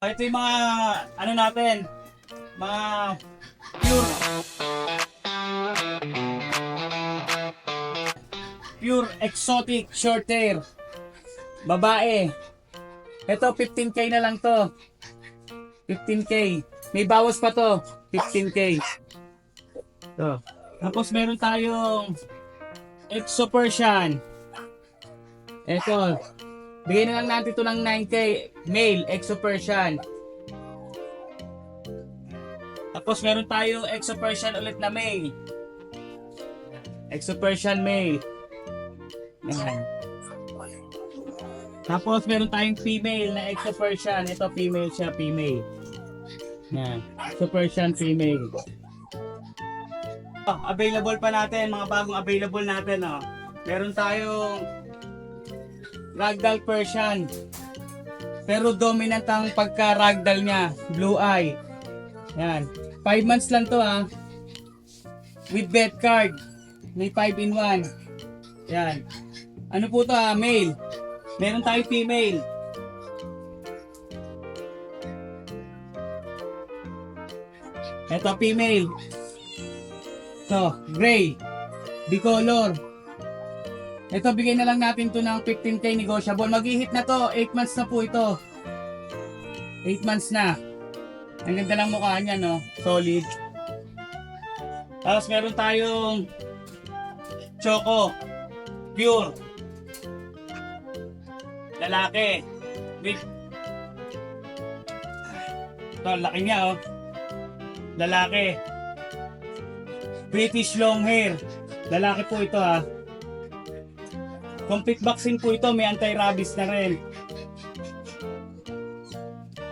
Ito yung mga, ano natin, mga pure, pure exotic short hair. Babae. Ito, 15k na lang to. 15k. May bawas pa to. 15k. To. Tapos meron tayong Exo Persian. Ito. Bigyan na lang natin ito ng 9k. Male, Exo Persian. Tapos meron tayo Exo Persian ulit na male. Exo Persian male. Yan. Tapos meron tayong female na Exo Persian. Ito female siya, female. Yan. Exo Persian female. Oh, available pa natin, mga bagong available natin, oh. Meron tayong Ragdoll Persian. Pero dominant ang pagka-ragdoll niya, blue eye. Yan. 5 months lang to, ah. With vet card. May 5 in 1. Yan. Ano po to, ah, male. Meron tayong female. Ito, female. Ito, gray. Bicolor. Ito, bigay na lang natin to ng 15k negotiable. Mag-hit na to. 8 months na po ito. 8 months na. Ang ganda ng mukha niya, no? Solid. Tapos meron tayong Choco. Pure. Lalaki. With Ito, laki niya, oh. Lalaki. British long hair. Lalaki po ito, ha. Complete vaccine po ito. May anti-rabies na rin.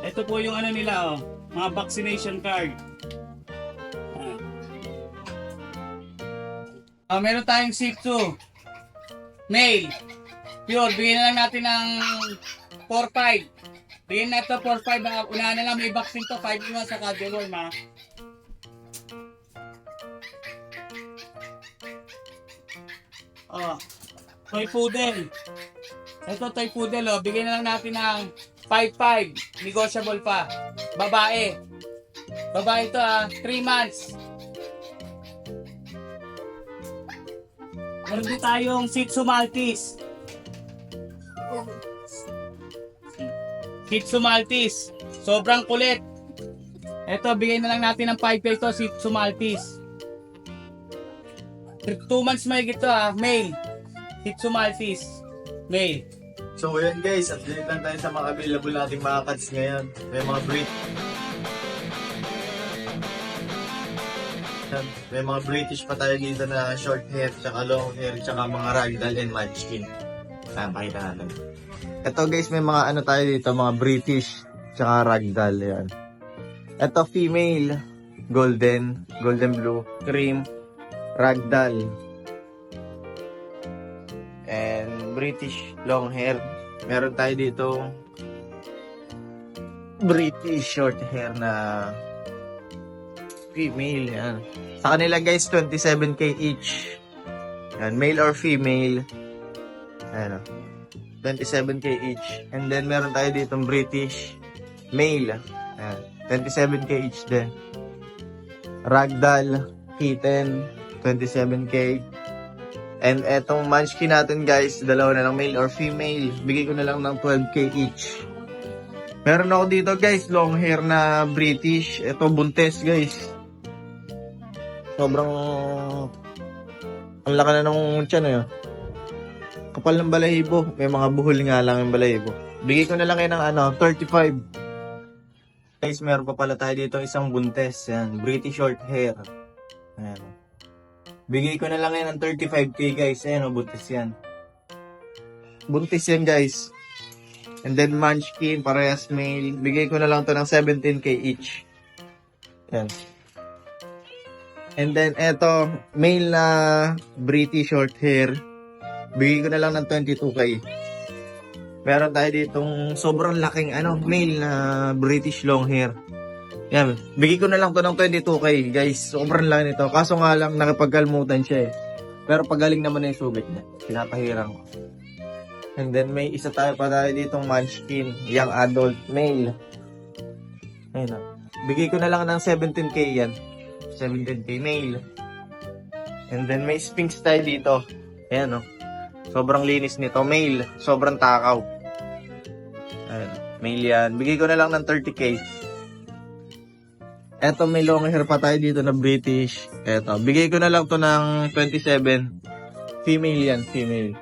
Ito po yung ano nila, oh. Mga vaccination card. Ah. Ah, meron tayong Shih Tzu. Male. Pure. Bigyan na lang natin ng 4-5. Bigyan na ito 4-5. Ah, Unahan na lang may vaccine to. 5 in 1 sa Cadelorm ha. Oh. Toy Poodle. Ito Toy Poodle oh. Bigyan na lang natin ng 5-5. Negotiable pa. Babae. Babae ito ah. 3 months. Meron din tayong Shih Tzu Maltese. Shih Tzu Maltese. Sobrang kulit. Ito, bigay na lang natin ng 5 ito, Shih Tzu Maltese. 2 months may ito ah, male. Shih Tzu Maltese. Male. So ayan guys, update lang tayo sa mga available nating mga cats ngayon. May mga breed. May mga British pa tayo dito na short hair, tsaka long hair, tsaka mga ragdoll and munchkin. Ayan, pakita natin. Ito guys, may mga ano tayo dito, mga British, tsaka ragdoll. Yan. Ito female, golden, golden blue, cream, ragdoll, British long hair. Meron tayo dito British short hair na female. Yan. Sa kanila guys, 27k each. Yan, male or female. Ayan o. 27k each. And then meron tayo dito British male. Ayan. 27k each din. Ragdoll, kitten, 27k. And etong munchkin natin guys, dalawa na lang male or female. Bigay ko na lang ng 12k each. Meron ako dito guys, long hair na British. Ito buntes guys. Sobrang ang laki na ng tiyan eh. Kapal ng balahibo. May mga buhol nga lang yung balahibo. Bigay ko na lang yan ng ano, 35. Guys, meron pa pala tayo dito isang buntes. Yan, British short hair. Ayan. Bigay ko na lang yan ng 35k guys. Ayan o, buntis yan. Buntis yan guys. And then munchkin, parehas male. Bigay ko na lang to ng 17k each. Yan. And then eto, male na British short hair. Bigay ko na lang ng 22k. Meron tayo ditong sobrang laking ano, male na British long hair. Yan, bigay ko na lang to ng 22k, guys. Sobrang lang nito. Kaso nga lang, nakipagkalmutan siya eh. Pero pagaling naman na yung sugat niya. Pinapahirang ko. And then, may isa tayo pa tayo ditong munchkin. Young adult male. Ayun na. Bigay ko na lang ng 17k yan. 17k male. And then may Sphinx tayo dito. Ayan o. Sobrang linis nito. Male. Sobrang takaw. Ayan. Male yan. Bigay ko na lang ng 30k. Eto may long hair pa tayo dito na British. Eto. Bigay ko na lang to ng 27. Female yan. Female.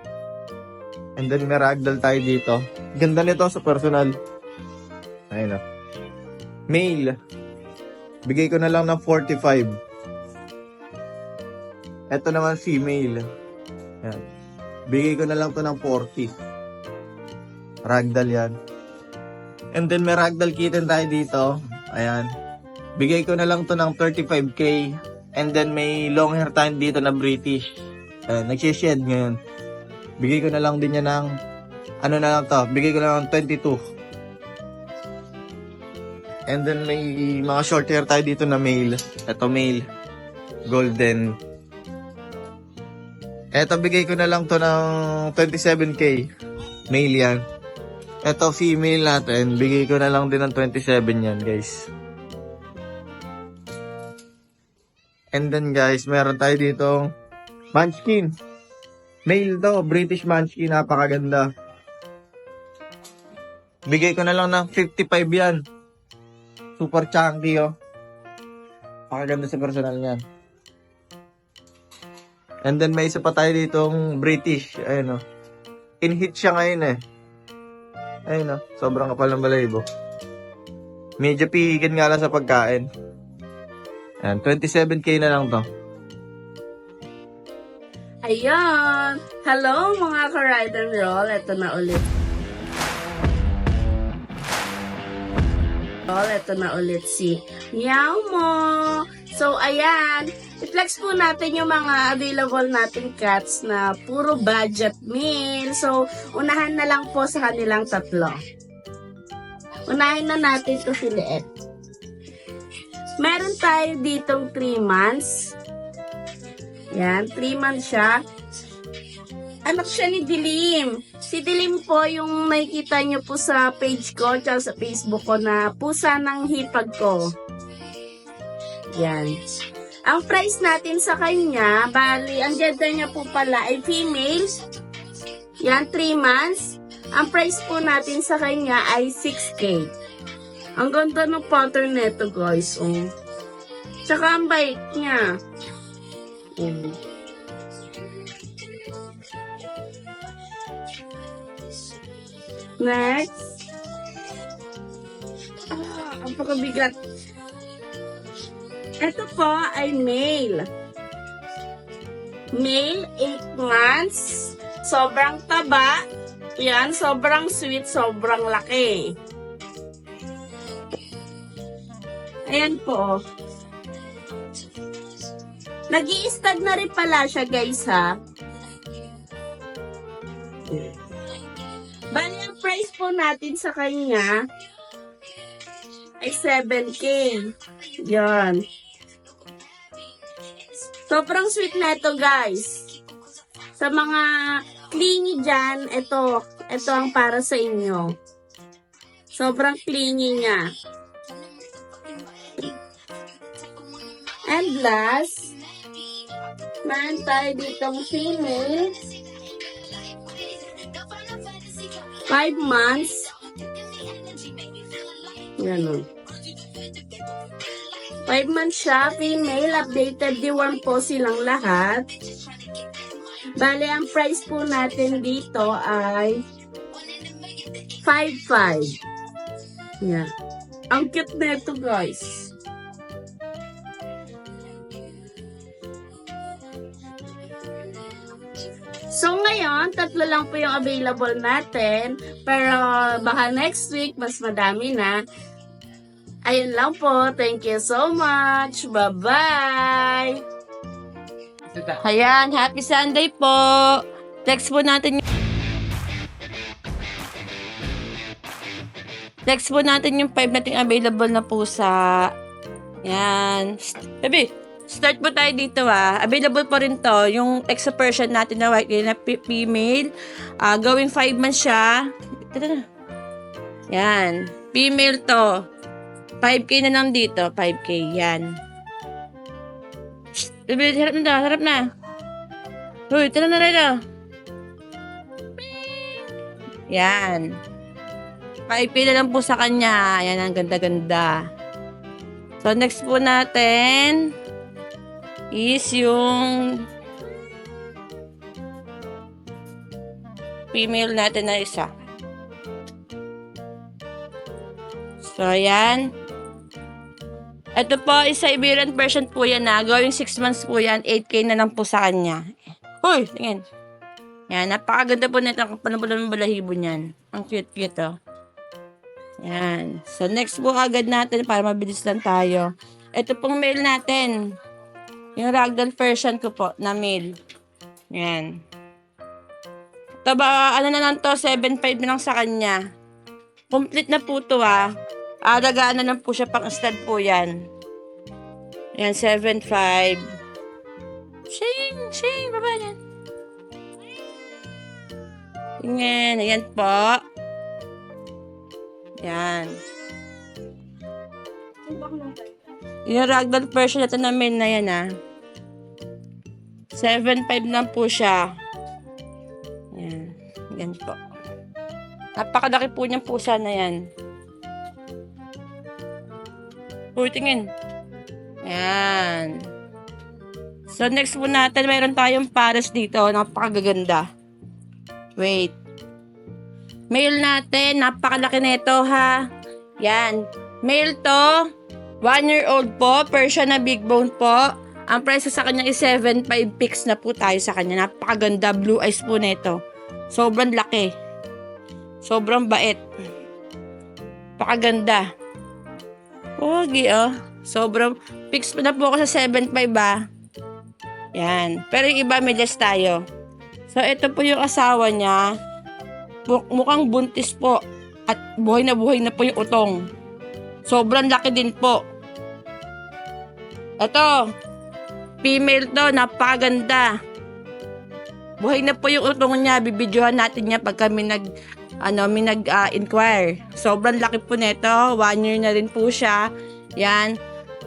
And then may ragdoll tayo dito. Ganda nito sa personal. Ayun o. Male. Bigay ko na lang ng 45. Ito naman female. Yan. Bigay ko na lang to ng 40. Ragdoll yan. And then may ragdoll kitten tayo dito. Ayan. Bigay ko na lang to ng 35k. And then may long hair tayo dito na British. Ayan, nagsished ngayon. Bigay ko na lang din yan ng ano na lang to. Bigay ko na lang ng 22. And then may mga short hair tayo dito na male. Ito male. Golden. Ito bigay ko na lang to ng 27k. Male yan. Ito female natin. Bigay ko na lang din ng 27 yan guys. And then guys, meron tayo dito Munchkin. Male to, British Munchkin, napakaganda. Bigay ko na lang ng 55 yan. Super chunky, oh. Pakaganda sa personal niyan. And then may isa pa tayo ditong British. Ayun, oh. In-hit siya ngayon, eh. Ayun, oh. Sobrang kapal ng balayibo. Medyo pihikin nga lang sa pagkain. Ayan, 27k na lang to. Ayan! Hello mga ka-ride and roll. Ito na ulit. Roll, ito na ulit si Meow Mo. So, ayan. I-flex po natin yung mga available nating cats na puro budget meal. So, unahan na lang po sa kanilang tatlo. Unahin na natin to si Liet. Meron tayo ditong 3 months. Yan, 3 months siya. Anak siya ni Dilim. Si Dilim po yung nakikita niyo po sa page ko tsaka sa Facebook ko na pusa ng hipag ko. Yan. Ang price natin sa kanya, bali, ang gender niya po pala ay female. Yan, 3 months. Ang price po natin sa kanya ay 6K. Ang ganda ng pattern nito, guys. Oh. Tsaka ang bait niya. Mm. Next. Ah, ang pagkabigat. Ito po ay male. Male, 8 months. Sobrang taba. Yan, sobrang sweet, sobrang laki. Ayan po. nag i na rin pala siya, guys, ha? Bali, ang price po natin sa kanya ay 7K. Yan. Sobrang sweet na ito, guys. Sa mga clingy dyan, ito, ito ang para sa inyo. Sobrang clingy niya. And last, meron tayo ditong female. 5 months. O. 5 months siya, female, updated deworm po silang lahat. Bale, ang price po natin dito ay 5.5. Yeah. Ang cute na ito, guys. Ngayon, tatlo lang po yung available natin. Pero baka next week, mas madami na. Ayun lang po. Thank you so much. Bye-bye! Ayan, happy Sunday po. Next po natin yung... Next po natin yung 5 nating available na pusa. Yan. Baby, start po tayo dito ah. Available po rin to. Yung extra Persian natin na white na female. Ah, going 5 months siya. Ito na. Yan. Female to. 5K na lang dito. 5K. Yan. Harap na. Harap na. Uy, tara na rin ah. Yan. 5K na lang po sa kanya. Yan, ang ganda-ganda. So, next po natin is yung female natin na isa. So, ayan. Ito po, is Siberian version po yan na. Going 6 months po yan. 8K na lang po sa kanya. Hoy, tingin. Yan, napakaganda po nito. Po ng balahibo niyan. Ang cute-cute, oh. Yan. So, next po agad natin para mabilis lang tayo. Ito pong mail natin. Yung ragdoll version ko po na mail. Yan. Ito ba, ano na lang to, 7.5 na lang sa kanya. Complete na po to ah. Alagaan na lang po siya pang stud po yan. Yan, 7.5. Shing, shing, baba yan. Tingnan, ayan po. Yan. Yung ragdoll version ito namin na yan ah. 7.5 lang po siya. Yan. Yan po. Napakalaki po niyang pusa na yan. Uy, tingin. Yan. So, next po natin, mayroon tayong pares dito. Napakagaganda. Wait. Male natin, napakalaki nito ha. Yan. Male to, 1 year old po, Persian na big bone po. Ang price sa kanya is 7.5 picks na po tayo sa kanya. Napakaganda, blue eyes po nito. Sobrang laki. Sobrang bait. Napakaganda. Pogi oh. Sobrang, pa na po ako sa 7.5 ah. Yan. Pero yung iba, less tayo. So, ito po yung asawa niya. Mukhang buntis po. At buhay na buhay na po yung utong. Sobrang laki din po. Ito. Female to. Napakaganda. Buhay na po yung utong niya. Bibidyohan natin niya pag kami nag ano, may nag-inquire. Sobrang laki po nito. One year na rin po siya. Yan.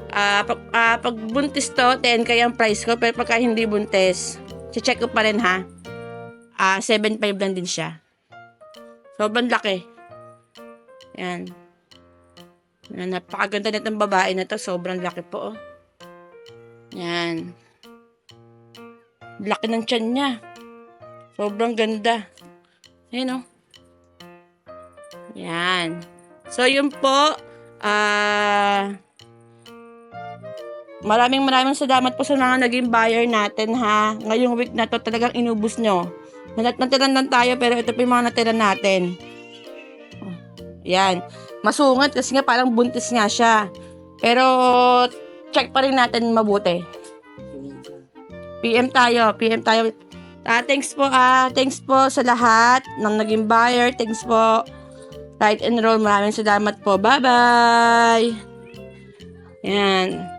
Ah, pag, ah, pag buntis to, 10 kaya ang price ko. Pero pagka hindi buntis, check ko pa rin ha. Ah, 7.5 lang din siya. Sobrang laki. Yan, napakaganda nitong babae na to. Sobrang laki po. Oh. Yan. Laki ng tiyan niya. Sobrang ganda. Ayun oh. Yan. So, yun po. Ah... maraming maraming salamat po sa mga naging buyer natin ha. Ngayong week na to talagang inubos nyo. Natiran lang tayo pero ito po yung mga natira natin. Yan. Masungat kasi nga parang buntis nga siya. Pero check pa rin natin mabuti. PM tayo. PM tayo. Ah, thanks po ah. Thanks po sa lahat ng naging buyer. Thanks po. Right and roll. Maraming salamat po. Bye-bye. Yan.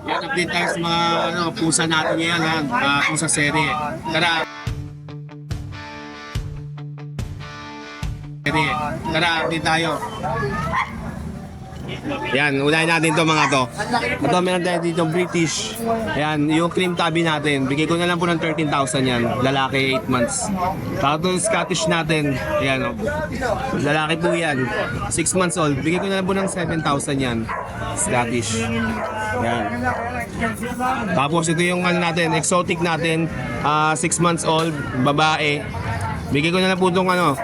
Yan, update tayo sa mga ano, pusa natin ngayon, ha? Uh, pusa serye. Tara. Serye. Tara, update tayo. Yan, unahin natin to mga to. Ito, meron tayo dito British. Yan, yung cream tabby natin. Bigay ko na lang po ng 13,000 yan. Lalaki, 8 months. Tapos yung Scottish natin. Yan, oh. Lalaki po yan. 6 months old. Bigay ko na lang po ng 7,000 yan. Scottish. Yan. Tapos ito yung ano natin, exotic natin, 6 months old, babae. Bigay ko na lang po itong ano,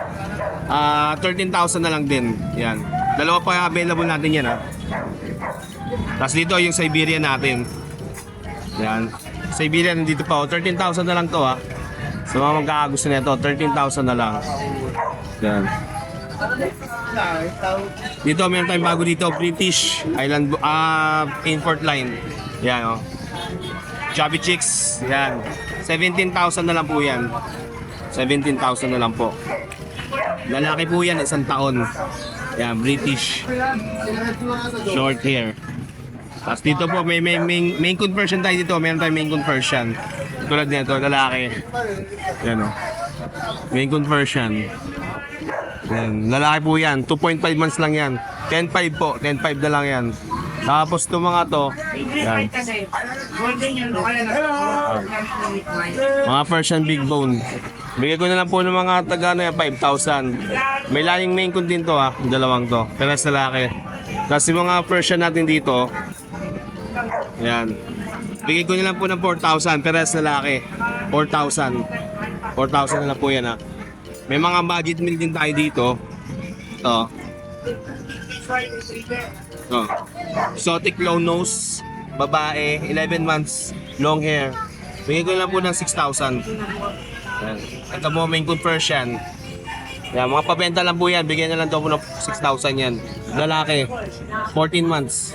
ah, 13,000 na lang din. Yan. Dalawa pa available natin yan ha. Tapos dito yung Siberian natin. Yan. Siberian dito pa. oh. 13,000 na lang to ha. Sa mga magkakagusto nito, 13,000 na lang. Yan. Dito meron tayong bago dito, British Island ah import line. Yan oh. Chubby Chicks, yan. 17,000 na lang po yan. 17,000 na lang po. Lalaki po yan, isang taon. Yan, British. Short hair. Tapos dito po, may, may main, main conversion tayo dito. Meron tayong main conversion. Tulad nito, lalaki. Yan o. Main conversion. Yan, lalaki po yan. 2.5 months lang yan. 10.5 po. 10.5 na lang yan. Tapos itong mga to, yan. Mga Persian Big Bone. Bigay ko na lang po ng mga taga na yan, 5,000. May laning main kun din to ha, yung dalawang to. Pero sa lalaki. Tapos yung mga Persian natin dito, yan. Bigay ko na lang po ng 4,000, pero sa lalaki. 4,000. 4,000 na lang po yan ha. May mga budget meal din tayo dito. Ito. Ito. Exotic low nose, babae, 11 months, long hair. Bigay ko na lang po ng 6,000. Yan. Ito mo, main coon Persian. Yan, mga pabenta lang po yan. Bigyan na lang daw po ng 6,000 yan. Lalaki, 14 months.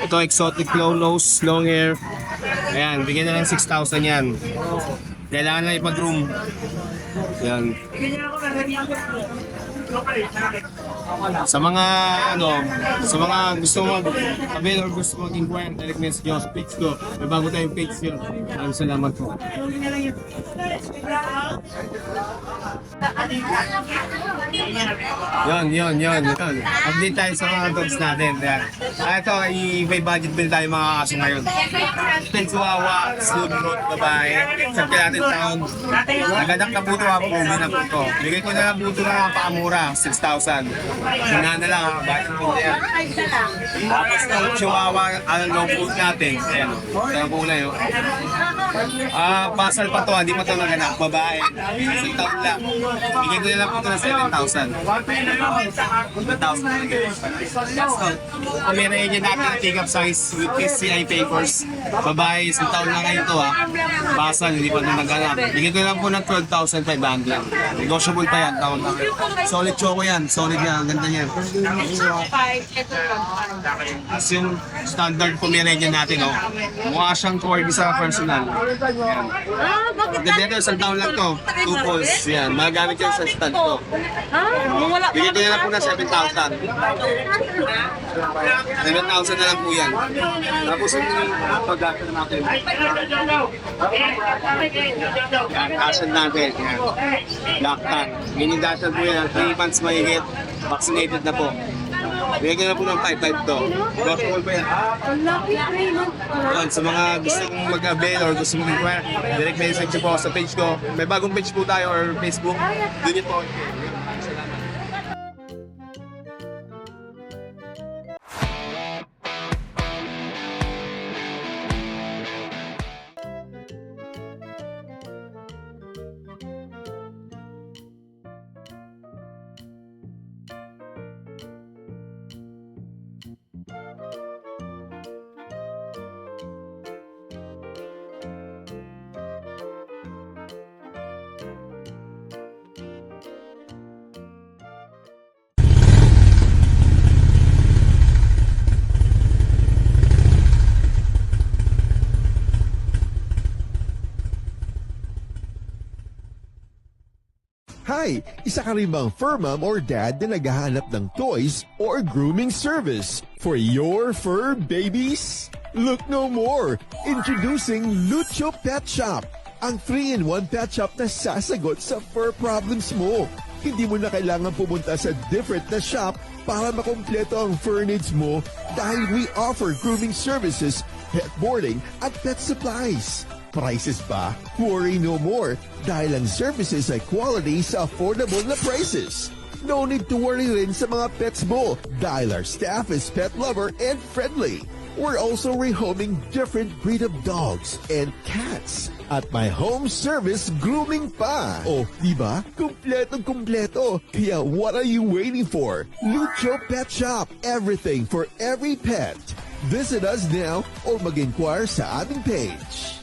Ito, exotic low nose, long hair. Ayan, bigyan na lang 6,000 yan. Kailangan lang ipag-room. Yan. Sa mga ano, sa mga gusto mag avail or gusto mag inquire, direct message nyo sa page ko. May bago tayong page yun. Maraming salamat po. Yon, yon, yon. Yun. Update tayo sa mga dogs natin. Yan. Ah, ito, i- may budget bill tayo mga kaso ngayon. Chihuahua, Slow Road, babae. Sa natin taon. Nagadak na puto ako, uwi na puto. Bigay ko na lang puto na pakamura, 6,000. Una na lang, budget bill yan. Tapos ng Chihuahua, ano long food natin. Ayan, ito ang kulay. Oh. Ah, pasal pa to, hindi pa to naganak. Babae, isang taon lang. Bigay ko na lang puto na 7,000. 1,000 talaga. Kamera agent natin ang take-up size with PCI papers. Babae, isang taon lang ngayon to ha. Basal, hindi pa ito nag-anak. Bigyan ko lang po ng 12,500. Negotiable pa yan, taon lang. Solid choco yan, solid yan, ang ganda niyan. As yung standard Pomeranian natin, oh. Mukha siyang corgi sa personal. Yan. Ganda ito, isang taon lang to. Two balls, yan. Magagamit yan sa stand ko. Bigyan ko na lang po na 7,000. 7,000 na lang po yan. Tapos yung pag-gastos natin. Yan, asan natin. Yan. Tan. Mini dasher po yan. 3 months mahigit. Vaccinated na po. Bigyan na po ng 5-5 to. Possible pa yan. Yun, sa mga gusto kong mag-avail or gusto mong inquire, direct message po sa page ko. May bagong page po tayo or Facebook. Doon niyo po. Hi! Isa ka rin bang fur mom or dad na naghahanap ng toys or grooming service for your fur babies? Look no more! Introducing Lucho Pet Shop, ang 3-in-1 pet shop na sasagot sa fur problems mo. Hindi mo na kailangan pumunta sa different na shop para makompleto ang fur needs mo dahil we offer grooming services, pet boarding, at pet supplies. Prices ba? Worry no more dahil ang services ay quality sa affordable na prices. No need to worry rin sa mga pets mo dahil our staff is pet lover and friendly. We're also rehoming different breed of dogs and cats at my home service grooming pa. Oh, di ba? Kumpletong kumpleto. Kaya what are you waiting for? Lucho Pet Shop. Everything for every pet. Visit us now or mag-inquire sa aming page.